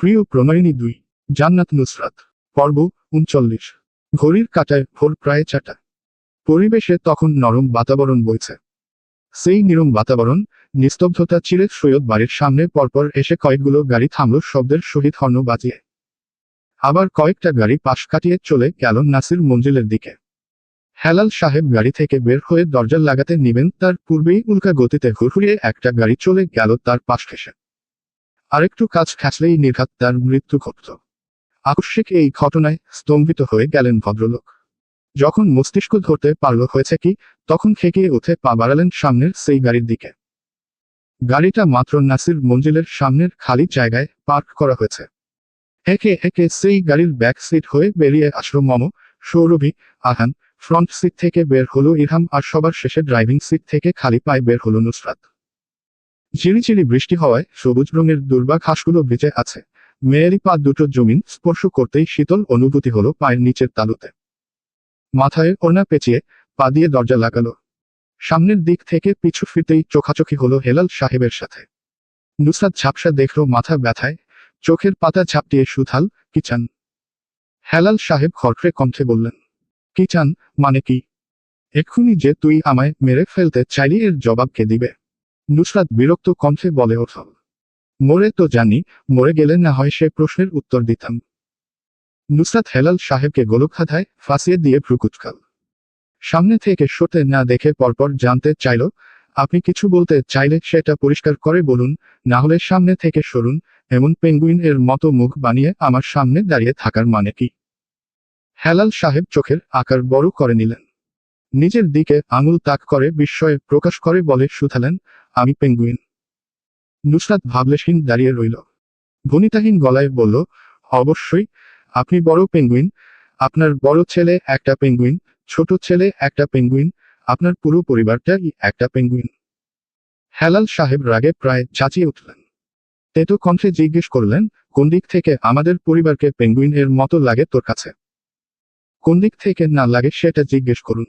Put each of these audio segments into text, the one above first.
প্রিয় প্রণয়িনী দুই, জান্নাত নুসরাত, পর্ব উনচল্লিশ। ঘড়ির কাটায় ভোর প্রায় চাটা পরিবেশে তখন নরম বাতাবরণ বইছে। সেই নিরম বাতাবরণ, নিস্তব্ধতা চিরে সৈয়দ বাড়ির সামনে পরপর এসে কয়েকগুলো গাড়ি থামল শব্দের সহিত হর্ন বাজিয়ে। আবার কয়েকটা গাড়ি পাশ কাটিয়ে চলে গেল নাসির মঞ্জিলের দিকে। হেলাল সাহেব গাড়ি থেকে বের হয়ে দরজা লাগাতে নিবেন, তার পূর্বেই উল্কা গতিতে হুড়হুড়িয়ে একটা গাড়ি চলে গেল তার পাশ ঘেসে আরেকটু কাজ খেঁচলেই নির্ঘাত তার মৃত্যু ঘটত আকস্মিক এই ঘটনায় স্তম্ভিত হয়ে গেলেন ভদ্রলোক। যখন মস্তিষ্ক ধরতে পারল হয়েছে কি, তখন খেকিয়ে উঠে পা বাড়ালেন সামনের সেই গাড়ির দিকে। গাড়িটা মাত্র নাসির মঞ্জিলের সামনের খালি জায়গায় পার্ক করা হয়েছে। একে একে সেই গাড়ির ব্যাক সিট হয়ে বেরিয়ে আসলো মম, সৌরভী, আহান, ফ্রন্ট সিট থেকে বের হলো ইরহাম আর সবার শেষে ড্রাইভিং সিট থেকে খালি পায়ে বের হলো নুসরাত। ঝিরিঝিরি বৃষ্টি হওয়ায় সবুজ রঙের দুর্বা ঘাসগুলো ভিজে আছে। মেয়েরি পা দুটো জমিন স্পর্শ করতেই শীতল অনুভূতি হলো পায়ের নিচের তালুতে। মাথায় ওড়না পেঁচিয়ে পা দিয়ে দরজা লাগালো। সামনের দিক থেকে পিছু ফিরতেই চোখাচোখি হলো হেলাল সাহেবের সাথে। নুসরাত ঝাপসা দেখল মাথা ব্যথায়, চোখের পাতা ঝাপটিয়ে সুথাল কি চান? হেলাল সাহেব খড়খড়ে কণ্ঠে বললেন, কি চান মানে কি? এক্ষুনি যে তুই আমায় মেরে ফেলতে চাইলি এর জবাব কে দিবে? নুসরাত বিরক্ত কণ্ঠে বলে ওঠল মরে তো জানি, মরে গেলে না হয় সে প্রশ্নের উত্তর দিতাম। নুসরাত হেলাল সাহেবকে গোলকধাঁধায় ফাঁসিয়ে দিয়ে ভ্রুকুচকাল সামনে থেকে সরতে না দেখে পরপর জানতে চাইল, আপনি কিছু বলতে চাইলে সেটা পরিষ্কার করে বলুন, না হলে সামনে থেকে সরুন, এমন পেঙ্গুইন এর মতো মুখ বানিয়ে আমার সামনে দাঁড়িয়ে থাকার মানে কি? হেলাল সাহেব চোখের আকার বড় করে নিলেন। নিজের দিকে আঙুল তাক করে বিস্ময়ে প্রকাশ করে বলে শুধালেন আমি পেঙ্গুইন। নুসরাত ভাবলেশহীন দাঁড়িয়ে রইল। ভনিতাহীন গলায় বলল, অবশ্যই, আপনি বড় পেঙ্গুইন। আপনার বড় ছেলে একটা পেঙ্গুইন, ছোট ছেলে একটা পেঙ্গুইন, আপনার পুরো পরিবারটাই একটা পেঙ্গুইন। হেলাল সাহেব রাগে প্রায় চাচিয়ে উঠলেন। তেতো কণ্ঠে জিজ্ঞেস করলেন, কোন দিক থেকে আমাদের পরিবারকে পেঙ্গুইন এর মতো লাগে তোর কাছে? কোন দিক থেকে না লাগে সেটা জিজ্ঞেস করুন।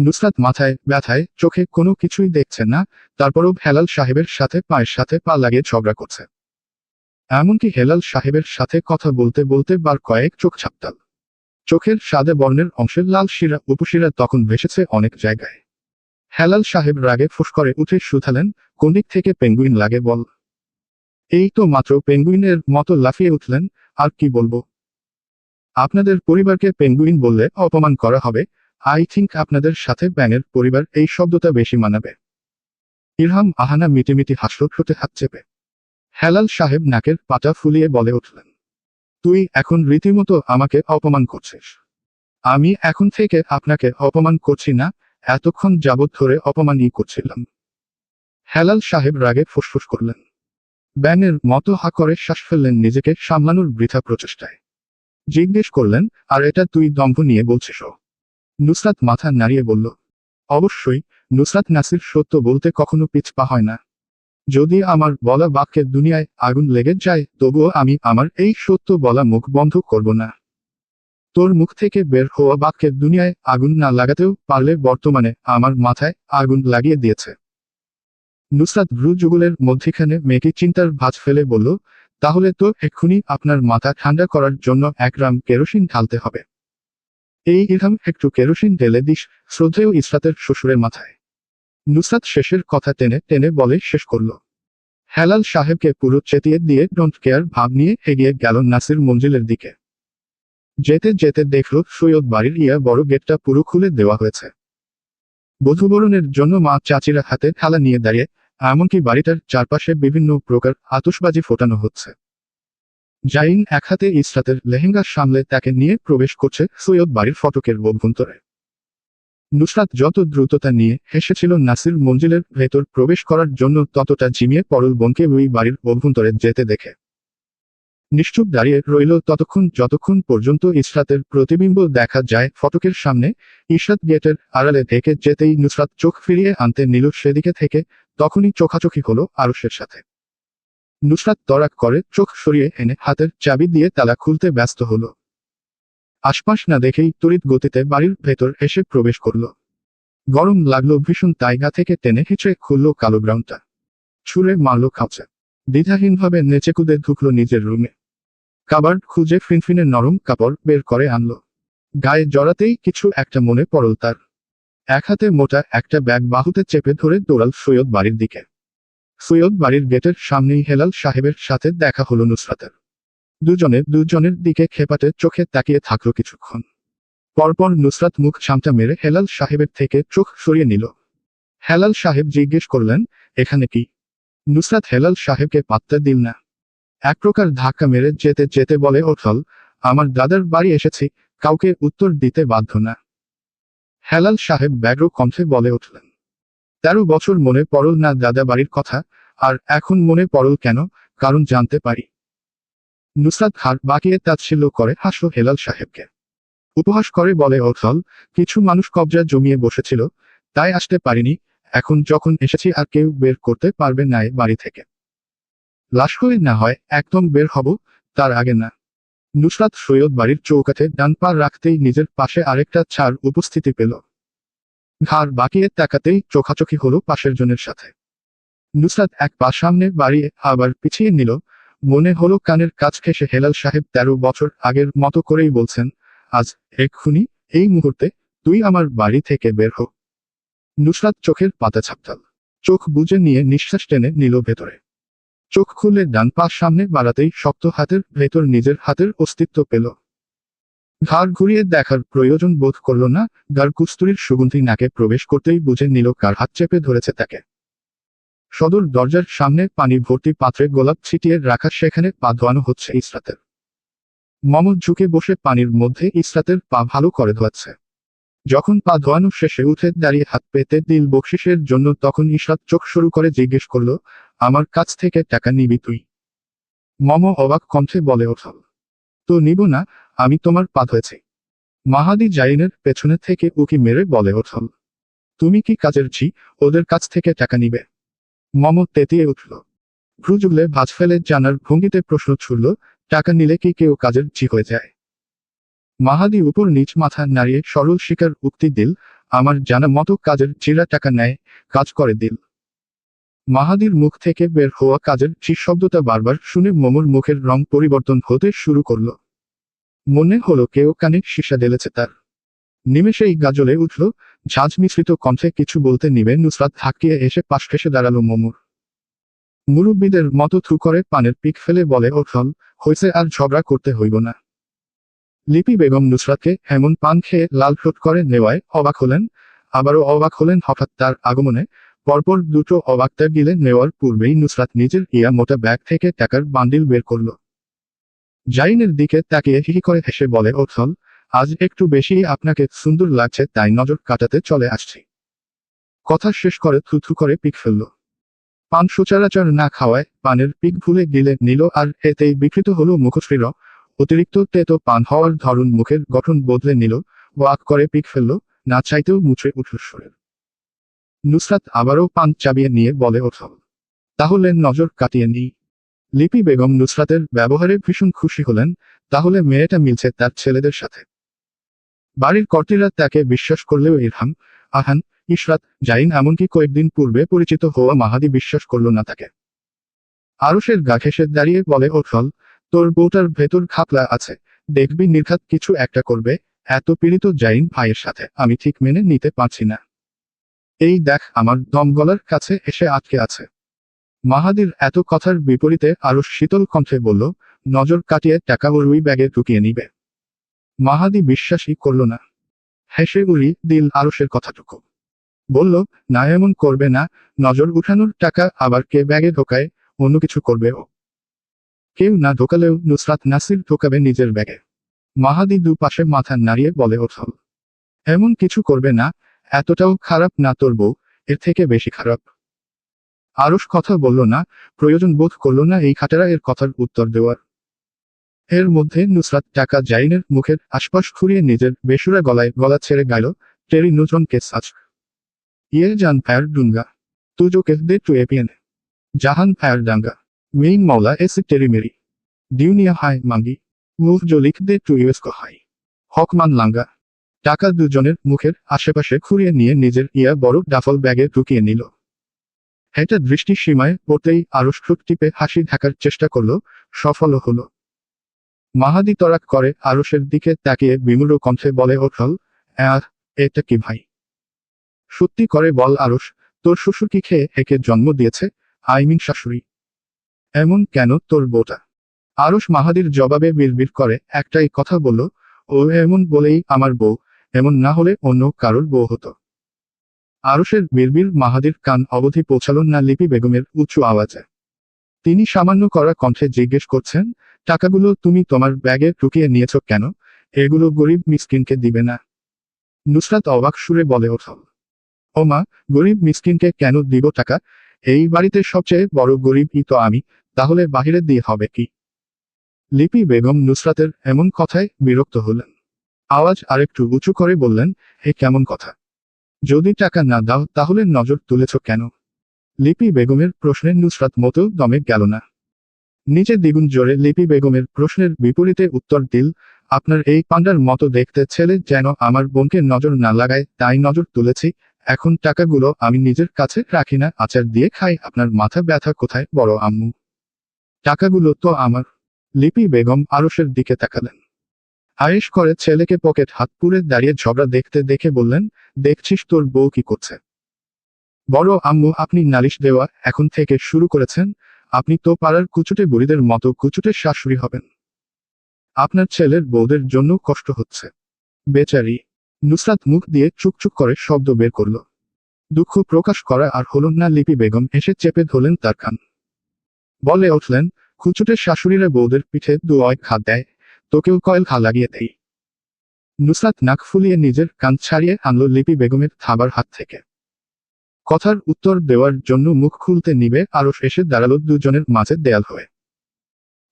নুসরাত মাথায়, ব্যথায়, চোখে কোনো কিছুই দেখছেন না, তারপরও হেলাল সাহেবের সাথে, পায়ের সাথে পা লাগিয়ে ঝগড়া করছে। এমনকি হেলাল সাহেবের সাথে কথা বলতে বলতে বার কয়েক চোখ ছাপতাল। চোখের সাদে বর্ণের অংশের লাল শিরা, উপশিরা তখন ভেসেছে অনেক জায়গায়। হেলাল সাহেব রাগে ফুস করে উঠে শুধালেন, কোন দিক থেকে পেঙ্গুইন লাগে বল। এই তো মাত্র পেঙ্গুইনের মতো লাফিয়ে উঠলেন, আর কি বলব। আপনাদের পরিবারকে পেঙ্গুইন বললে অপমান করা হবে আই থিঙ্ক আপনাদের সাথে ব্যাঙের পরিবার এই শব্দটা বেশি মানাবে। ইরহাম আহানা মিটিমিটি হাসল, ঠোঁটে হাত চেপে। হেলাল সাহেব নাকের পাটা ফুলিয়ে বলে উঠলেন, তুই এখন রীতিমতো আমাকে অপমান করছিস। আমি এখন থেকে আপনাকে অপমান করছি না, এতক্ষণ যাবৎ ধরে অপমানই করছিলাম। হেলাল সাহেব রাগে ফুসফুস করলেন। ব্যাঙের মতো হা করে শ্বাস ফেললেন নিজেকে সামলানোর বৃথা প্রচেষ্টায়। জিজ্ঞেস করলেন, আর এটা তুই দম্ভ নিয়ে বলছিস ও?" নুসরাত মাথা নাড়িয়ে বলল, অবশ্যই, নুসরাত নাসির সত্য বলতে কখনো পিছপা হয় না। যদি আমার বলা বাক্যের দুনিয়ায় আগুন লেগে যায়, তবুও আমি আমার এই সত্য বলা মুখ বন্ধ করব না। তোর মুখ থেকে বের হওয়া বাক্যের দুনিয়ায় আগুন না লাগাতেও পারলে বর্তমানে আমার মাথায় আগুন লাগিয়ে দিয়েছে। নুসরাত ভ্রু যুগলের মধ্যিখানে মেয়েকে চিন্তার ভাঁজ ফেলে বলল, তাহলে তো এক্ষুনি আপনার মাথা ঠান্ডা করার জন্য এক গ্রাম কেরোসিন ঢালতে হবে। এই ইরহাম একটু কেরোসিন ঢেলে দিস, শ্রদ্ধেয় ইসরাতের শ্বশুরের মাথায়। নুসরাত শেষের কথা টেনে টেনে বলে শেষ করল। হেলাল সাহেবকে পুরো চেতিয়ে দিয়ে ডোন্ট কেয়ার ভাব নিয়ে এগিয়ে গেল নাসির মঞ্জিলের দিকে। যেতে যেতে দেখল সৈয়দ বাড়ির ইয়া বড় গেটটা পুরো খুলে দেওয়া হয়েছে। বধুবরণের জন্য মা চাচিরা হাতে থালা নিয়ে দাঁড়িয়ে, এমনকি বাড়িটার চারপাশে বিভিন্ন প্রকার আতশবাজি ফোটানো হচ্ছে। জাইন এক হাতে ইসরাতের লেহেঙ্গা সামলে তাকে নিয়ে প্রবেশ করছে সৈয়দ বাড়ির ফটকের অভ্যন্তরে। নুসরাত যত দ্রুততা নিয়ে হেসেছিল নাসির মঞ্জিলের ভেতর প্রবেশ করার জন্য ততটা জিমিয়ে পরল বোনকে ওই বাড়ির অভ্যন্তরে যেতে দেখে। নিশ্চুপ দাঁড়িয়ে রইল ততক্ষণ যতক্ষণ পর্যন্ত ইসরাতের প্রতিবিম্ব দেখা যায় ফটকের সামনে ইশরাত গেটের আড়ালে ঢেকে যেতেই নুসরাত চোখ ফিরিয়ে আনতে নিল সেদিকে থেকে, তখনই চোখাচোখি হলো আরুষের সাথে। নুসরাত তরাক করে, চোখ সরিয়ে এনে হাতের চাবি দিয়ে তালা খুলতে ব্যস্ত হল। আশপাশ না দেখেই তড়িৎ গতিতে বাড়ির ভেতর এসে প্রবেশ করল। গরম লাগল ভীষণ তাইগা থেকে টেনে হিচড়ে খুলল কালো গ্রাউন্ডটা। ছুঁড়ে মারল খাঁচে দ্বিধাহীনভাবে নেচেকুদে ঢুকলো নিজের রুমে। কাবার্ড খুঁজে ফিনফিনের নরম কাপড় বের করে আনলো। গায়ে জড়াতেই কিছু একটা মনে পড়ল তার। এক হাতে মোটা একটা ব্যাগ বাহুতে চেপে ধরে দৌড়াল সৈয়দ বাড়ির দিকে। সৈয়দ বাড়ির গেটের সামনেই হেলাল সাহেবের সাথে দেখা হলো নুসরাতের। দুজনে দুজনের দিকে খেপাটে চোখে তাকিয়ে থাকল কিছুক্ষণ। পরপর নুসরাত মুখ সামটা মেরে হেলাল সাহেবের থেকে চোখ সরিয়ে নিল। হেলাল সাহেব জিজ্ঞেস করলেন, এখানে কি? নুসরাত হেলাল সাহেবকে পাত্তা দিল না। এক প্রকার ধাক্কা মেরে যেতে যেতে বলে, ওঠল, আমার দাদার বাড়ি এসেছি, কাউকে উত্তর দিতে বাধ্য না। হেলাল সাহেব ব্যাগ্র কণ্ঠে বলে উঠলেন তেরো বছর মনে পড়ল না দাদা বাড়ির কথা, আর এখন মনে পড়ল কেন, কারণ জানতে পারি। নুসরাত হার বাকিয়ে তাচ্ছিল্য করে হাসল হেলাল সাহেবকে। উপহাস করে বলে ওঠল কিছু মানুষ কবজা জমিয়ে বসেছিল, তাই আসতে পারিনি, এখন যখন এসেছি আর কেউ বের করতে পারবে না বাড়ি থেকে। লাশ হয়ে না হয়, একদম বের হব, তার আগে না। নুসরাত সৈয়দ বাড়ির চৌকাতে ডান পা রাখতেই নিজের পাশে আরেকটা ছাড় উপস্থিতি পেল। ঘাড় বাকিয়ে তাকাতেই চোখাচোখি হলো পাশের জনের সাথে। নুসরাত এক পা সামনে বাড়িয়ে আবার পিছিয়ে নিল। মনে হলো কানের কাজ ঘেসে হেলাল সাহেব তেরো বছর আগের মতো করেই বলছেন, আজ এক্ষুনি এই মুহূর্তে তুই আমার বাড়ি থেকে বের হো। নুসরাত চোখের পাতা ছাপতাল। চোখ বুজে নিয়ে নিঃশ্বাস টেনে নিল ভেতরে। চোখ খুলে ডান পা সামনে বাড়াতেই শক্ত হাতের ভেতর নিজের হাতের অস্তিত্ব পেল। ঘাড় ঘুরিয়ে দেখার প্রয়োজন বোধ করল না, গার কুস্তুরির সুগন্ধি নাকে প্রবেশ করতেই বুঝে নিল কার হাত চেপে ধরেছে তাকে। সদর দরজার সামনে পানি ভর্তি পাত্রে গোলাপ ছিটিয়ে রাখা সেখানে পা ধোয়ানো হচ্ছে ইসরাতের। মম ঝুঁকে বসে পানির মধ্যে ইসরাতের পা ভালো করে ধোয়াচ্ছে। যখন পা ধোয়ানো শেষে উঠে দাঁড়িয়ে হাত পেতে দিল বকশিসের জন্য তখন ইসরাত চোখ শুরু করে জিজ্ঞেস করল, আমার কাছ থেকে টাকা নিবি তুই? মম অবাক কণ্ঠে বলে ওঠল তো নিব না আমি তোমার পা ধুয়েছি। মাহাদি জাইনের পেছনে থেকে উকি মেরে বলে ওঠল তুমি কি কাজের ঝি? ওদের কাছ থেকে টাকা নিবে। মম তেতিয়ে উঠল। ভ্রুজুগলে ভাজ ফেলে জানার ভঙ্গিতে প্রশ্ন ছুড়ল, টাকা নিলে কি কেউ কাজের ঝি হয়ে যায়? মাহাদি উপর নিচ মাথা নাড়িয়ে সরল শিকার উক্তি দিল, আমার জানা মতো কাজের চিরা টাকা নেয়, কাজ করে দিল। মাহাদির মুখ থেকে বের হওয়া কাজের শব্দটা বারবার শুনে মোমোর মুখের রং পরিবর্তন হতে শুরু করল। মনে হলো কেউ কানে সীসা ঢেলেছে তার। নিমেষেই গাজলে উঠল, ঝাঁঝ মিশ্রিত কণ্ঠে কিছু বলতে নিবে নুসরাত ধাক্কিয়ে এসে পাশ ফেসে দাঁড়াল মোমোর। মুরব্বীদের মতো থু করে পানের পিক ফেলে বলে ওঠল হয়েছে আর ঝগড়া করতে হইব না। লিপি বেগম নুসরাতকে এমন পান খেয়ে লাল ঠোঁট করে নেওয়ায় অবাক হলেন, আবারও অবাক হলেন হঠাৎ তার আগমনে। পরপর দুটো অবাকটা গিলে নেওয়ার পূর্বেই নুসরাত নিজের ইয়া মোটা ব্যাগ থেকে টাকার বান্ডিল বের করল। জাইনের দিকে তাকিয়ে হিহি করে হেসে বলে ওঠল আজ একটু বেশি আপনাকে সুন্দর লাগছে, তাই নজর কাটাতে চলে আসছি কথা শেষ করে থুথু করে পিক ফেলল। পান সচরাচর না খাওয়ায়, পানের পিক ভুলে গিলে নিল আর এতেই বিকৃত হলো মুখশ্রীর অতিরিক্ত তেতো পান হওয়ার ধরন মুখের গঠন বদলে নিল, ওয়াক করে পিক ফেলল, না চাইতেও মুছে উঠল শরীর। নুসরাত আবারও পান চাবিয়ে নিয়ে বলে ওঠল তাহলে নজর কাটিয়ে নিই। লিপি বেগম নুসরাতের ব্যবহারে ভীষণ খুশি হলেন, তাহলে মেয়েটা মিলছে তার ছেলেদের সাথে। বাড়ির কর্তীরা তাকে বিশ্বাস করলেও ইরহাম, আহান, ইশরাত, জাইন এমনকি কয়েকদিন পূর্বে পরিচিত হওয়া মাহাদি বিশ্বাস করল না তাকে। আরুষের গা ঘেসে দাঁড়িয়ে বলে ওঠল তোর বউটার ভেতর খাপলা আছে, দেখবি নির্ঘাত কিছু একটা করবে, এত পীড়িত জাইন ভাইয়ের সাথে আমি ঠিক মেনে নিতে পারছি না। এই দেখ, আমার দম গলার কাছে এসে আটকে আছে। মাহাদির এত কথার বিপরীতে আরও শীতল কণ্ঠে বলল, নজর কাটিয়ে টাকা উড়ুই ব্যাগে ঢুকিয়ে নিবে। মাহাদি বিশ্বাসই করল না। হেসে উড়ি দিল আরসের কথাটুকু। বলল, না এমন করবে না, নজর উঠানোর টাকা আবার কে ব্যাগে ঢোকায়, অন্য কিছু করবে ও। কেউ না ঢোকালেও নুসরাত নাসির ঢোকাবে নিজের ব্যাগে। মাহাদি দুপাশে মাথা নাড়িয়ে বলে ওঠল, এমন কিছু করবে না, এতটাও খারাপ না তোর বউ, এর থেকে বেশি খারাপ। আরস কথা বলল না, প্রয়োজন বোধ করল না এই খাটেরা এর কথার উত্তর দেওয়ার। এর মধ্যে নুসরাত টাকা জাইনের মুখের আশপাশ ঘুরিয়ে নিজের বেসুরা গলায় গলা ছেড়ে গাইল, টেরি নুজন কে সাচ ইয়ে জান ফায়ার ডুঙ্গা তুজো কে দে টু এপিএন। জাহান ফায়ার ডাঙ্গা। মেইন মাওলা এসি টেরি মেরি। ডিউনিয়া হাই মাঙ্গি। মুভ লিখ দে টু ইউএসকো হাই হকমান লাঙ্গা। টাকা দুজনের মুখের আশেপাশে ঘুরিয়ে নিয়ে নিজের ইয়া বড় ডাফল ব্যাগে ঢুকিয়ে নিল। হেঁটে দৃষ্টি সীমায় পড়তেই আরও টিপে হাসি ঢাকার চেষ্টা করল, সফলও হল। মাহাদি তরাক করে আরসের দিকে তাকিয়ে বিমূঢ় কণ্ঠে বলে ওঠল আহ এটা কি ভাই? সত্যি করে বল আরস তোর শ্বশুর কি খেয়ে একে জন্ম দিয়েছে? আই মিন শাশুড়ি। এমন কেন তোর বউটা? আরস মাহাদির জবাবে বিড়বিড় করে একটাই কথা বলল, ও এমন বলেই আমার বউ, এমন না হলে অন্য কারোর বউ হতো। আরসের বিড়বিড় মাহাদির কান অবধি পৌঁছালো না লিপি বেগমের উঁচু আওয়াজে। তিনি সামান্য করা কণ্ঠে জিজ্ঞেস করছেন, টাকাগুলো তুমি তোমার ব্যাগে ঢুকিয়ে নিয়েছ কেন? এগুলো গরিব মিসকিনকে দিবে না। নুসরাত অবাক সুরে বলে ওঠল মা, গরিব মিসকিনকে কেন দিব টাকা? এই বাড়িতে সবচেয়ে বড় গরিবই তো আমি, তাহলে বাহিরে দিয়ে হবে কি? লিপি বেগম নুসরাতের এমন কথায় বিরক্ত হলেন। আওয়াজ আরেকটু উঁচু করে বললেন হে কেমন কথা? যদি টাকা না দাও, তাহলে নজর তুলেছ কেন? লিপি বেগমের প্রশ্নের নুসরাত মতো দমে গেল না। নিচে দ্বিগুণ জোরে লিপি বেগমের প্রশ্নের বিপরীতে উত্তর দিল, আপনার এই পান্ডার মতো দেখতে ছেলে যেন আমার বোনকে নজর না লাগায়, তাই নজর তুলেছি। এখন টাকাগুলো আমি নিজের কাছে রাখি না, আচার দিয়ে খাই। আপনার মাথা ব্যথা কোথায়, বড় আম্মু? টাকাগুলো তো আমার। লিপি বেগম আরসের দিকে তাকালেন। আয়েশ করে ছেলেকে পকেট হাত পুরে দাঁড়িয়ে ঝগড়া দেখতে দেখে বললেন, দেখছিস তোর বউ কি করছে? বড় আম্মু, আপনি নালিশ দেওয়া এখন থেকে শুরু করেছেন। আপনি তো পাড়ার কুচুটে বুড়িদের মতো কুচুটে শাশুড়ি হবেন। আপনার ছেলের বউদের জন্য কষ্ট হচ্ছে। বেচারি। নুসরাত মুখ দিয়ে চুকচুক করে শব্দ বের করল। দুঃখ প্রকাশ করা আর হল না লিপি বেগম এসে চেপে ধরলেন তার খান বলে উঠলেন, কুচুটে শাশুড়িরা বউদের পিঠে দু অয় খা দেয় তোকেও কয়েল খা লাগিয়ে দেয় নুসরাত নাক ফুলিয়ে নিজের কান ছাড়িয়ে আনলো লিপি বেগমের থাবার হাত থেকে। কথার উত্তর দেওয়ার জন্য মুখ খুলতে নিবে আরস এসে দাঁড়াল দুজনের মাঝে দেয়াল হয়ে।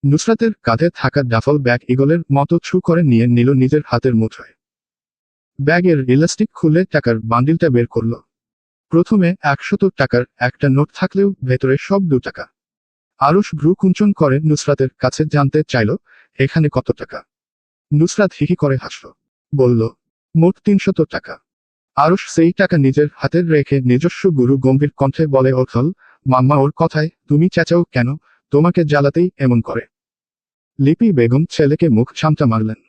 নুসরাতের কাঁধে থাকা ডাফল ব্যাগ ইগলের মতো ছু করে নিয়ে নিল নিজের হাতের মুঠোয়। ব্যাগের ইলাস্টিক খুলে টাকার বান্ডিলটা বের করল। প্রথমে একশত টাকার একটা নোট থাকলেও ভেতরে সব দু টাকা। আরস ভ্রু কুঞ্চন করে নুসরাতের কাছে জানতে চাইল এখানে কত টাকা? নুসরাত হিহি করে হাসল। বলল, মোট তিনশত টাকা। আরস সেই টাকা নিজের হাতের রেখে নিজস্ব গুরু গম্ভীর কণ্ঠে বলে ওঠল, মাম্মা, ওর কথায় তুমি চেঁচাও কেন? তোমাকে জ্বালাতেই এমন করে। লিপি বেগম ছেলেকে মুখ ছামটা মারলেন।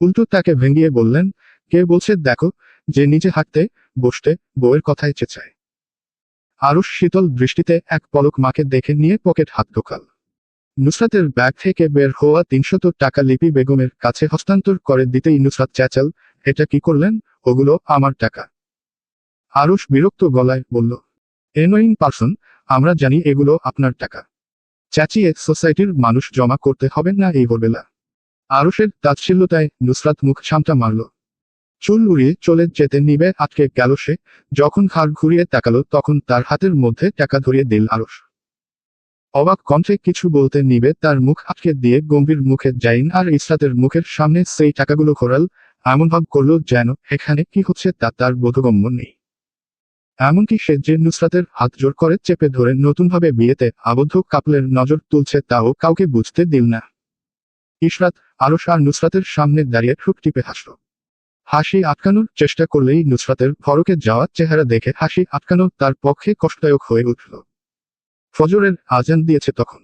উল্টো তাকে ভেঙ্গিয়ে বললেন, কে বলছে দেখো, যে নিজে হাঁটতে, বসতে, বউয়ের কথায় চেঁচায়। আরস শীতল দৃষ্টিতে এক পলক মাকে দেখে নিয়ে পকেট হাত ঢোকাল। নুসরাতের ব্যাগ থেকে বের হওয়া তিনশত টাকা লিপি বেগমের কাছে হস্তান্তর করে দিতেই নুসরাত চেঁচাল, এটা কি করলেন? ওগুলো আমার টাকা। আরস বিরক্ত গলায় বলল এনোয়িং পার্সন আমরা জানি এগুলো আপনার টাকা। চেঁচিয়ে সোসাইটির মানুষ জমা করতে হবে না এই ভোরবেলা। আরসের তাচ্ছিল্যতায় নুসরাত মুখ ছামটা মারল। চুল উড়িয়ে চলে যেতে নিবে আটকে গেল সে, যখন ঘাড় ঘুরিয়ে তাকালো তখন তার হাতের মধ্যে টাকা ধরিয়ে দিল আরস অবাক কণ্ঠে কিছু বলতে নিবে, তার মুখ আটকে দিয়ে গম্ভীর মুখে জাইন আর ইসরাতের মুখের সামনে সেই টাকাগুলো ঘোরাল, এমন ভাব করল যেন এখানে কি হচ্ছে তা তার বোধগম্য নেই। এমনকি সে যে নুসরাতের হাত জোর করে চেপে ধরে নতুনভাবে বিয়েতে আবদ্ধ কাপলের নজর তুলছে তাও কাউকে বুঝতে দিল না। ইশরাত আরস আর নুসরাতের সামনে দাঁড়িয়ে ঠুক টিপে হাসল। হাসি আটকানোর চেষ্টা করলেই নুসরাতের ফরকে যাওয়া চেহারা দেখে হাসি আটকানো তার পক্ষে কষ্টদায়ক হয়ে উঠল। ফজরের আজান দিয়েছে তখন।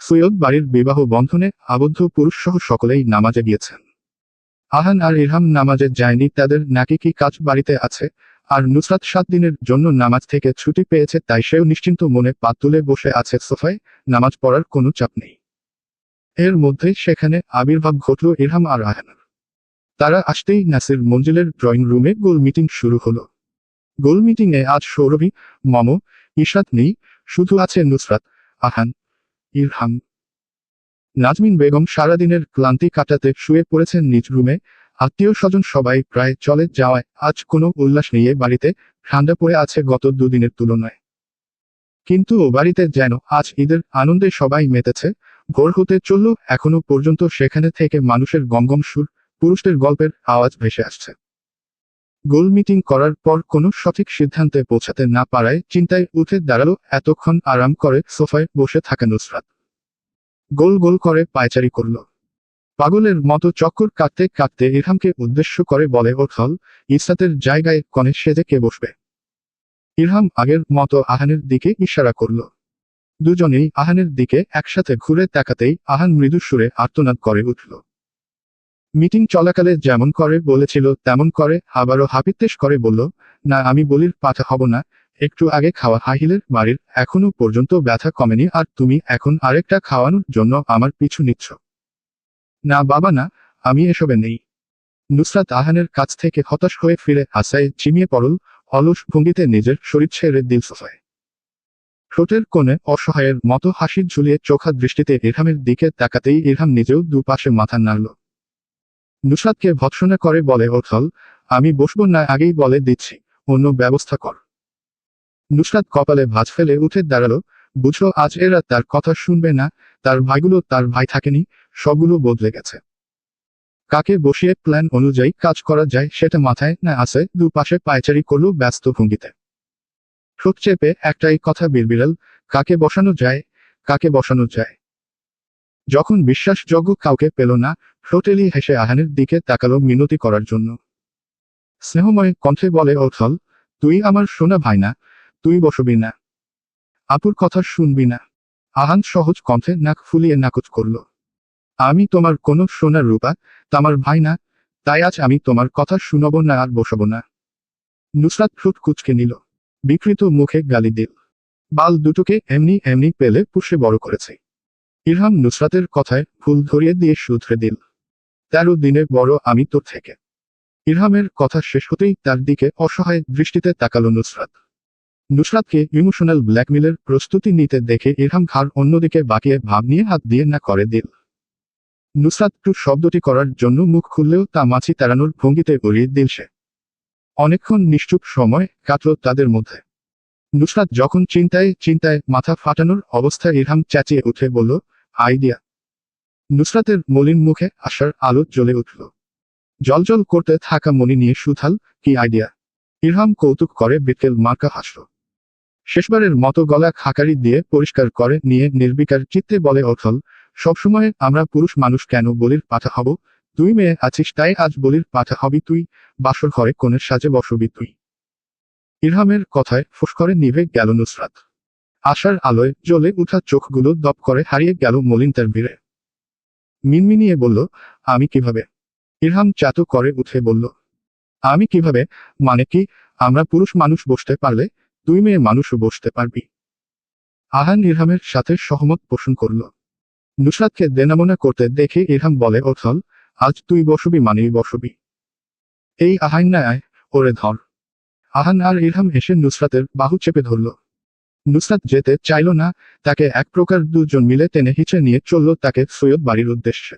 সৈয়দ বাড়ির বিবাহ বন্ধনে আবদ্ধ পুরুষ সহ সকলেই নামাজে গিয়েছেন। আহান আর ইরহাম নামাজে যায়নি, তাদের নাকি কি কাজ বাড়িতে আছে? আর নুসরাত সাত দিনের জন্য নামাজ থেকে ছুটি পেয়েছে, তাই সেও নিশ্চিন্ত মনে পা তুলে বসে আছে সোফায়, নামাজ পড়ার কোনো চাপ নেই। এর মধ্যে সেখানে আবির্ভাব ঘটল ইরহাম আর আহানার তারা আসতেই নাসির মঞ্জিলের ড্রয়িং রুমে গোল মিটিং শুরু হলো। গোল মিটিংয়ে আজ সৌরভী, মম ইশাত নেই শুধু আছে নুসরাত, আহান, ইরহাম। নাজমিন বেগম সারাদিনের ক্লান্তি কাটাতে শুয়ে পড়েছেন নিজ রুমে। আত্মীয় স্বজন সবাই প্রায় চলে যাওয়ায় আজ কোনো উল্লাস নিয়ে বাড়িতে। ঠান্ডা পড়ে আছে গত দুদিনের তুলনায়। কিন্তু ও বাড়িতে যেন আজ ঈদের আনন্দে সবাই মেতেছে। ভোর হতে চলল, এখনও পর্যন্ত সেখানে থেকে মানুষের গমগম সুর, পুরুষদের গল্পের আওয়াজ ভেসে আসছে। গোল মিটিং করার পর কোনো সঠিক সিদ্ধান্তে পৌঁছাতে না পারায় চিন্তায় উঠে দাঁড়াল এতক্ষণ আরাম করে সোফায় বসে থাকা নুসরাত। গোল গোল করে পায়চারি করল। পাগলের মতো চক্কর কাটতে কাটতে ইরহামকে উদ্দেশ্য করে বলে ওঠল ইসরাতের জায়গায় কনে সেজে কে বসবে? ইরহাম আগের মতো আহানের দিকে ইশারা করল। দুজনেই আহানের দিকে একসাথে ঘুরে তাকাতেই আহান মৃদু সুরে আর্তনাদ করে উঠল। মিটিং চলাকালে যেমন করে বলেছিল, তেমন করে আবারও হাপিত্তেশ করে বলল, না, আমি বলির পাঠা হব না, একটু আগে খাওয়া হাহিলের বাড়ির এখনও পর্যন্ত ব্যথা কমেনি আর তুমি এখন আরেকটা খাওয়ানোর জন্য আমার পিছু নিচ্ছ। না, বাবা, না, আমি এসবে নেই। নুসরাত আহানের কাছ থেকে হতাশ হয়ে ফিরে আসায় চিমিয়ে পড়ল, অলস ভঙ্গিতে নিজের শরীর ছেড়ে দিল সোফায় ঠোঁটের কোণে অসহায়ের মতো হাসি ঝুলিয়ে চোখা দৃষ্টিতে ইরহামের দিকে তাকাতেই ইরহাম নিজেও দুপাশে মাথা নাড়ল। নুসরাতকে ভৎসনা করে বলে ওথল আমি বসবো না, আগেই বলে দিচ্ছি, অন্য ব্যবস্থা কর। নুসরাত কপালে ভাঁজ ফেলে উঠে দাঁড়াল, বুঝলো আজ এরা তার কথা শুনবে না, তার ভাইগুলো তার ভাই থাকেনি, সবগুলো বদলে গেছে। কাকে বসিয়ে প্ল্যান অনুযায়ী কাজ করা যায় সেটা মাথায় না আসে দুপাশে পায়চারি করল ব্যস্ত ভঙ্গিতে। ঠোঁট চেপে একটাই কথা বিড়বিড়াল, কাকে বসানো যায়, কাকে বসানো যায়? যখন বিশ্বাসযোগ্য কাউকে পেল না ঠোঁটেলি হেসে আহানের দিকে তাকালো মিনতি করার জন্য। স্নেহময় কণ্ঠে বলে ওথল তুই আমার সোনা ভাই না, তুই বসবি না। আপুর কথা শুনবি না। আহান সহজ কণ্ঠে নাক ফুলিয়ে নাকচ করল। আমি তোমার কোনো সোনার রূপা, তামার ভাই না, তাই আজ আমি তোমার কথা শুনব না আর বসব না। নুসরাত ঠোঁট কুচকে নিল। বিকৃত মুখে গালি দিল। বাল দুটোকে এমনি এমনি পেলে পুষে বড় করেছে। ইরহাম নুসরাতের কথায় ফুল ধরিয়ে দিয়ে শুধরে দিল। তেরো দিনে বড় আমি তোর থেকে। ইরহামের কথা শেষ হতেই তার দিকে অসহায় দৃষ্টিতে তাকালো নুসরাত। নুসরাতকে ইমোশনাল ব্ল্যাকমেলের প্রস্তুতি নিতে দেখে ইরহাম ঘাড় অন্যদিকে বাকিয়ে ভাব নিয়ে হাত দিয়ে না করে দিল। নুসরাত টু শব্দটি করার জন্য মুখ খুললেও তা মাছি তাড়ানোর ভঙ্গিতে উড়িয়ে দিল সে। অনেকক্ষণ নিশ্চুপ সময় কাটল তাদের মধ্যে। নুসরাত যখন চিন্তায় চিন্তায় মাথা ফাটানোর অবস্থায় ইরহাম চেঁচিয়ে উঠে বলল আইডিয়া। নুসরাতের মলিন মুখে আশার আলো জ্বলে উঠল। জলজল করতে থাকা মনি নিয়ে সুথাল কি আইডিয়া? ইরহাম কৌতুক করে বিকেল মার্কা হাসল। শেষবারের মতো গলা খাকারি দিয়ে পরিষ্কার করে নিয়ে নির্বিকার চিত্তে বলে অথল সবসময় আমরা পুরুষ মানুষ কেন বলির পাঠা হব? তুই মেয়ে আছিস তাই আজ বলির পাঠা হবি তুই, বাসর ঘরে কোণের সাজে বসবি তুই। ইরহামের কথায় ফুস করে নিভে গেল নুসরাত। আশার আলোয় জ্বলে উঠা চোখগুলো দপ করে হারিয়ে গেল মলিন তার ভিড়ে। মিনমিনিয়ে বলল, আমি কীভাবে? ইরহাম চাতু করে উঠে বলল, আমি কীভাবে? মানে কি? আমরা পুরুষ মানুষ বসতে পারলে তুই মেয়ে মানুষও বসতে পারবি? আহান ইরহামের সাথে সহমত পোষণ করল। নুসরাতকে দেনামনা করতে দেখে ইরহাম বলে ওথল আজ তুই বসবি মানেই বসবি। এই আহান না আয় ওরে ধর। আহান আর ইরহাম এসে নুসরাতের বাহু চেপে ধরল। নুসরাত যেতে চাইল না, তাকে এক প্রকার দুজন মিলে টেনে হিচে নিয়ে চলল তাকে সৈয়দ বাড়ির উদ্দেশ্যে।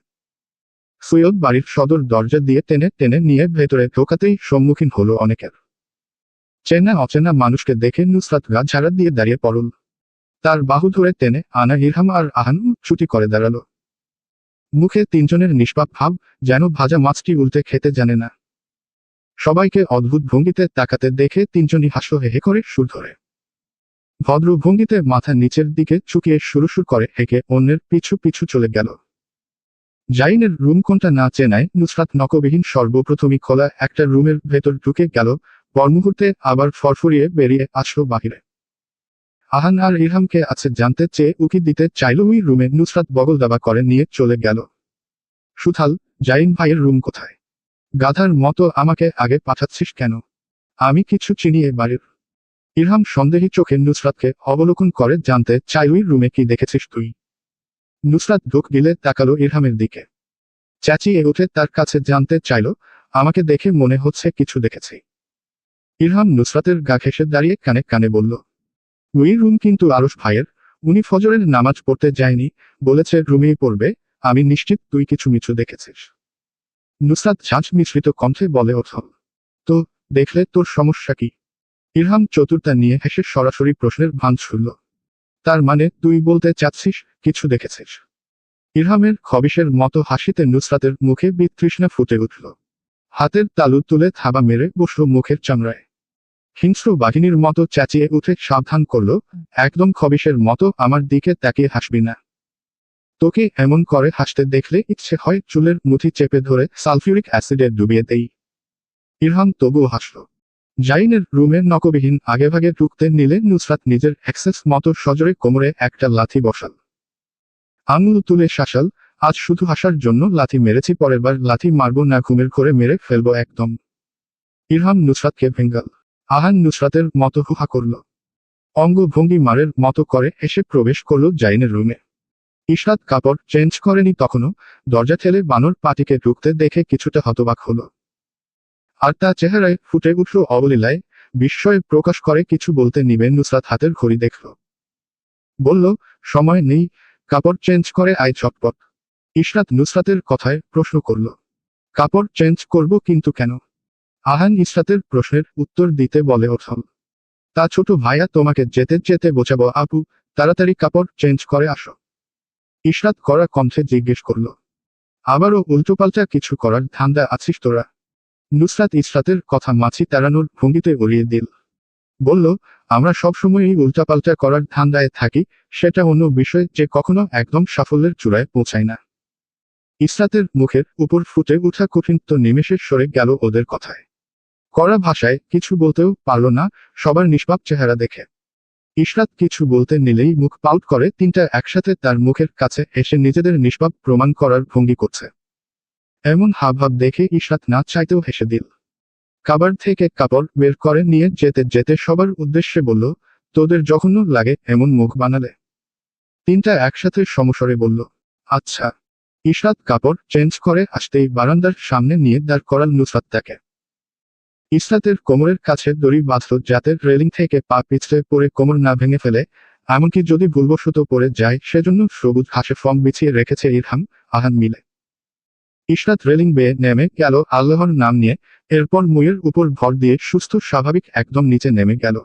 সৈয়দ বাড়ির সদর দরজা দিয়ে টেনে টেনে নিয়ে ভেতরে ঢোকাতেই সম্মুখীন হলো অনেকের। চেনা অচেনা মানুষকে দেখে নুসরাত গা ঝাড়া দিয়ে দাঁড়িয়ে পড়ল। তার বাহু ধরে টেনে আনা ইরহাম আর আহান ছুটি করে দাঁড়াল। মুখে তিনজনের নিষ্পাপ ভাব যেন ভাজা মাছটি উল্টে খেতে জানে না। সবাইকে অদ্ভুত ভঙ্গিতে তাকাতে দেখে তিনজনই হাসল হেহে করে সুর ধরে। ভদ্র ভঙ্গিতে মাথা নিচের দিকে চুকিয়ে সুরসুর করে হেঁকে অন্যের পিছু পিছু চলে গেল। জাইনের রুম কোনটা না চেনায় নুসরাত নকবিহীন সর্বপ্রথমই খোলা একটা রুমের ভেতর ঢুকে গেল পরমুহূর্তে আবার ফরফরিয়ে বেরিয়ে আসলো বাহিরে। আহান আর ইরহামকে আছে জানতে চেয়ে উকি দিতে চাইল ওই রুমে নুসরাত বগল দাবা করে নিয়ে চলে গেল। সুথাল, জাইন ভাইয়ের রুম কোথায়? গাধার মতো আমাকে আগে পাঠাচ্ছিস কেন? আমি কিছু চিনি এ বাড়ির। ইরহাম সন্দেহী চোখে নুসরাতকে অবলোকন করে জানতে চাই ওই রুমে কি দেখেছিস তুই? নুসরাত ঢোক গিলে তাকালো ইরহামের দিকে। চেঁচিয়ে উঠে তার কাছে জানতে চাইল, আমাকে দেখে মনে হচ্ছে কিছু দেখেছি। ইরহাম নুসরাতের গা ঘেসে দাঁড়িয়ে কানে কানে বলল, ওই রুম কিন্তু আরস ভাইয়ের। উনি ফজরের নামাজ পড়তে যায়নি, বলেছে রুমেই পড়বে। আমি নিশ্চিত তুই কিছু মিছু দেখেছিস। নুসরাত ঝাঁঝ মিশ্রিত কণ্ঠে বলে ওঠল, তো, দেখলে তোর সমস্যা কি? ইরহাম চতুর্থা নিয়ে হেসে সরাসরি প্রশ্নের ভান ছুড়ল। তার মানে তুই বলতে চাচ্ছিস, কিছু দেখেছিস। ইরহামের খবিশের মতো হাসিতে নুসরাতের মুখে বিতৃষ্ণা ফুটে উঠল। হাতের তালু তুলে থাবা মেরে বসল মুখের চামড়ায়। হিংস্র বাহিনীর মতো চেঁচিয়ে উঠে সাবধান করল, একদম খবিশের মতো আমার দিকে তাকিয়ে হাসবি না। তোকে এমন করে হাসতে দেখলে ইচ্ছে হয় চুলের মুঠি চেপে ধরে সালফিউরিক অ্যাসিডে ডুবিয়ে দেই। ইরহাম তবুও হাসল। জাইনের রুমে নকবিহীন আগেভাগে ঢুকতে নিলে নুসরাত নিজের অ্যাক্সেস মতো সজরে কোমরে একটা লাথি বসাল। আঙুল তুলে শাসাল, আজ শুধু হাসার জন্য লাথি মেরেছি, পরের বার লাথি মারবো না, ঘুমের করে মেরে ফেলব একদম। ইরহাম নুসরাতকে ভেঙ্গাল। আহান নুসরাতের মতো হুহা করল। অঙ্গভঙ্গি মারের মতো করে এসে প্রবেশ করল জাইনের রুমে। ইশরাত কাপড় চেঞ্জ করেনি তখনও, দরজা ঠেলে বানর পাটিকে ঢুকতে দেখে কিছুটা হতবাক হলো। আর তা চেহারায় ফুটে উঠল অবলীলায়, বিস্ময়ে প্রকাশ করে কিছু বলতে নিবে নুসরাত হাতের ঘড়ি দেখল। বলল, সময় নেই, কাপড় চেঞ্জ করে আয় চটপট ইশরাত নুসরাতের কথায় প্রশ্ন করল। কাপড় চেঞ্জ করব কিন্তু কেন? আহান ইশরাতের প্রশ্নের উত্তর দিতে বলে ওঠল। তা ছোট ভাইয়া, তোমাকে যেতে যেতে বোঝাবো, আপু, তাড়াতাড়ি কাপড় চেঞ্জ করে আসো। ইশরাত করা কণ্ঠে জিজ্ঞেস করল। আবারও উল্টোপাল্টা কিছু করার ধান্দা আছিস তোরা? নুসরাত ইসরাতের কথা মাছি তাড়ানোর ভঙ্গিতে উড়িয়ে দিল। বলল, আমরা সবসময়ই উল্টাপাল্টা করার ধান্দায় থাকি, সেটা অন্য বিষয় যে কখনো একদম সাফল্যের চূড়ায় পৌঁছায় না। ইসরাতের মুখের উপর ফুটে উঠা কঠিন তো নিমেষে সরে গেল ওদের কথায়। কড়া ভাষায় কিছু বলতেও পারল না, সবার নিষ্পাপ চেহারা দেখে। ইশরাত কিছু বলতে নিলেই মুখ পাউট করে তিনটা একসাথে তার মুখের কাছে এসে নিজেদের নিষ্পাপ প্রমাণ করার ভঙ্গি করছে। এমন হাবভাব দেখে ইশরাত না চাইতেও হেসে দিল। কাবার থেকে কাপড় বের করে নিয়ে যেতে যেতে সবার উদ্দেশ্যে বলল, তোদের জঘন্য লাগে, এমন মুখ বানালে। তিনটা একসাথে সমস্বরে বলল আচ্ছা। ইশরাত কাপড় চেঞ্জ করে আসতেই বারান্দার সামনে নিয়ে দাঁড় করাল নুসরাত তাকে। ইসরাতের কোমরের কাছে দড়ি বাঁধল যাতে রেলিং থেকে পা পিছলে পড়ে কোমর না ভেঙে ফেলে, এমনকি যদি ভুলবশত পড়ে যায়, সেজন্য সবুজ ঘাসে ফর্ম বিছিয়ে রেখেছে ইরহাম আহান মিলে। ইশরাত রেলিং বেয়ে নেমে গেল আল্লাহর নাম নিয়ে, এরপর মুয়ের উপর ভর দিয়ে সুস্থ, স্বাভাবিক একদম নিচে নেমে গেল।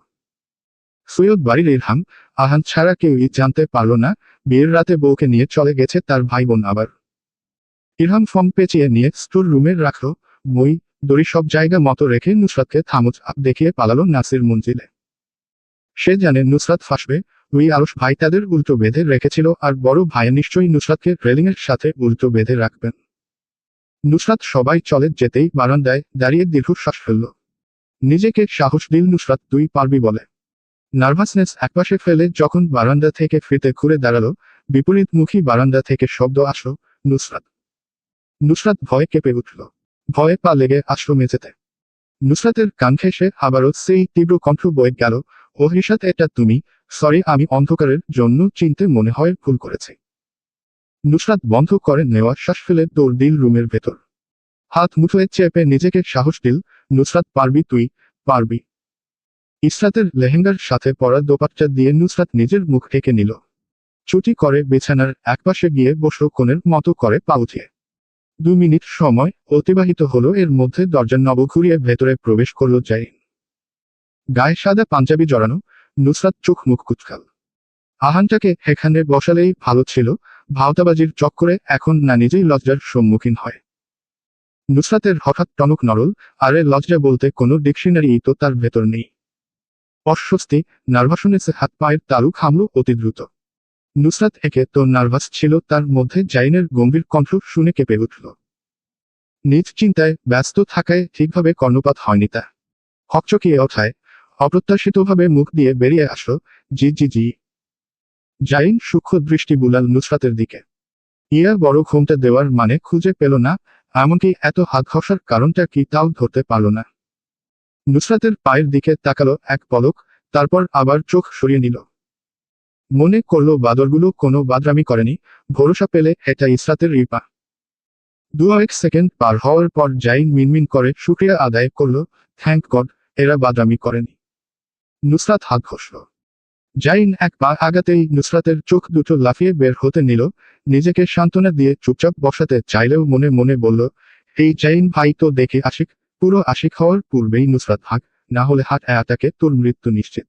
সৈয়দ বাড়ির ইরহাম, আহান ছাড়া কেউই জানতে পারল না, বিয়ের রাতে বউকে নিয়ে চলে গেছে তার ভাই বোন আবার। ইরহাম ফর্ম পেঁচিয়ে নিয়ে স্টোর রুমে রাখল, মই দড়ি সব জায়গা মতো রেখে নুসরাতকে থামুচ দেখিয়ে পালালো নাসির মঞ্জিলে। সে জানে নুসরাত ফাঁসবে, ওই আরস ভাই তাদের উল্টো বেঁধে রেখেছিল, আর বড় ভাই নিশ্চয়ই নুসরাতকে রেলিংয়ের সাথে উল্টো বেঁধে রাখবেন। নুসরাত সবাই চলে যেতেই বারান্দায় দাঁড়িয়ে দীর্ঘশ্বাস ফেলল। নিজেকে সাহস দিল নুসরাত, তুই পারবি বলে। নার্ভাসনেস একপাশে ফেলে যখন বারান্দা থেকে ফিরতে ঘুরে দাঁড়াল, বিপরীতমুখী বারান্দা থেকে শব্দ আসলো নুসরাত। নুসরাত ভয় কেঁপে উঠল। ভয়ে পা লেগে আসলো মেঝেতে। নুসরাতের কান ঘেঁষে আবারও সেই তীব্র কণ্ঠ বয়ে গেল, ও হিসাত এটা তুমি? সরি, আমি অন্ধকারের জন্য চিনতে মনে হয় ভুল করেছি। নুসরাত বন্ধ করে নেওয়া শ্বাস ফেলে দৌড় দিল রুমের ভেতর। হাত মুঠোয় চেপে নিজেকে সাহস দিল, নুসরাত, পারবি তুই? পারবি। ইসরাতের লেহেঙ্গার সাথে পরা দোপাট্টা দিয়ে নুসরাত নিজের মুখ ঢেকে নিল। ছুটি করে বিছানার একপাশে গিয়ে বসল কোণের মতো করে পা উঠিয়ে। দু মিনিট সময় অতিবাহিত হলো, এর মধ্যে দরজার নব ঘুরিয়ে ভেতরে প্রবেশ করল জাইন। গায়ে সাদা পাঞ্জাবি জড়ানো, নুসরাত চোখ মুখ কুচকাল। আহানটাকে এখানে বসালেই ভালো ছিল ভাওতাবাজির চক্করে এখন না নিজেই লজ্জার সম্মুখীন হয়। নুসরাতের হঠাৎ টনক নরল আরে লজ্জা বলতে কোনো ডিকশনারি তো তার ভেতর নেই। অস্বস্তি, নার্ভাসনেসে, হাত পায়ের তালু খামল অতি দ্রুত। নুসরাত একে তো নার্ভাস ছিল, তার মধ্যে জাইনের গম্ভীর কণ্ঠ শুনে কেঁপে উঠল। নিজ চিন্তায় ব্যস্ত থাকায় ঠিকভাবে কর্ণপাত হয়নি তা হকচকিয়ে ওঠায়, অপ্রত্যাশিতভাবে মুখ দিয়ে বেরিয়ে আসলো, জি জি জি। জাইন সূক্ষ্ম দৃষ্টি বুলাল নুসরাতের দিকে। ইয়া বড় ঘুমটা দেওয়ার মানে খুঁজে পেল না, এমনকি এত হাত ঘষার কারণটা কি তাও ধরতে পারল না। নুসরাতের পায়ের দিকে তাকালো এক পলক, তারপর আবার চোখ সরিয়ে নিল। মনে করল বাদরগুলো কোনো বাদরামি করেনি, ভরসা পেলে এটা ইসরাতের রিপা। দু এক সেকেন্ড পার হওয়ার পর জাইন মিনমিন করে শুক্রিয়া আদায় করল থ্যাংক গড এরা বাদরামি করেনি। নুসরাত হাত ঘষল। জাইন এক পা আগাতেই নুসরাতের চোখ দুটো লাফিয়ে বের হতে নিল, নিজেকে সান্ত্বনা দিয়ে চুপচাপ বসাতে চাইলেও মনে মনে বলল, এই জাইন ভাই তো দেখে আশিক, পুরো আশিক হওয়ার পূর্বেই নুসরাত হাক না হলে হাট অ্যাটাকে তোর মৃত্যু নিশ্চিত।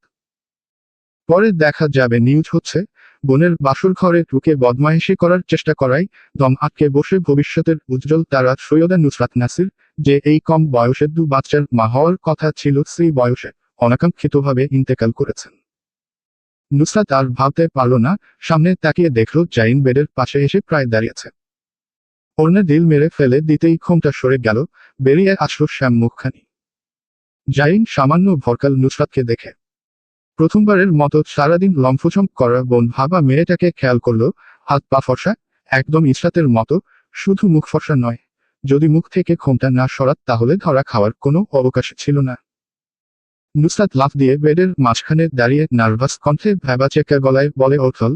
পরে দেখা যাবে নিউজ হচ্ছে, বোনের বাসুর ঘরে ঢুকে বদমাইশি করার চেষ্টা করাই দম আটকে বসে ভবিষ্যতের উজ্জ্বল তারা সৈয়দা নুসরাত নাসির, যে এই কম বয়সে দু বাচ্চার মা হওয়ার কথা ছিল সেই বয়সে অনাকাঙ্ক্ষিতভাবে ইন্তেকাল করেছেন। নুসরাত আর ভাবতে পারল না, সামনে তাকিয়ে দেখল জাইন বেডের পাশে এসে প্রায় দাঁড়িয়েছে। অন্য দিল মেরে ফেলে দিতেই ঘোমটা সরে গেল, বেরিয়ে আসলো শ্যাম মুখখানি। জাইন সামান্য ভরকাল নুসরাতকে দেখে। প্রথমবারের মতো সারাদিন লম্ফচম্প করা বোন ভাবা মেয়েটাকে খেয়াল করল, হাত পা ফর্সা, একদম ইসরাতের মতো, শুধু মুখ ফর্সা নয়। যদি মুখ থেকে ঘোমটা না সরাত তাহলে ধরা খাওয়ার কোনো অবকাশ ছিল না। নুসরাত লাফ দিয়ে বেডের মাঝখানে দাঁড়িয়ে নার্ভাস কণ্ঠে ভ্যাবাচেকা গলায় বলে ওঠল,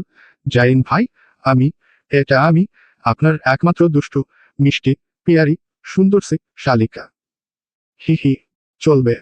জাইন ভাই, আমি, এটা আমি, আপনার একমাত্র দুষ্টু, মিষ্টি, পিয়ারি, সুন্দর শালিকা। হি হি, চলবে।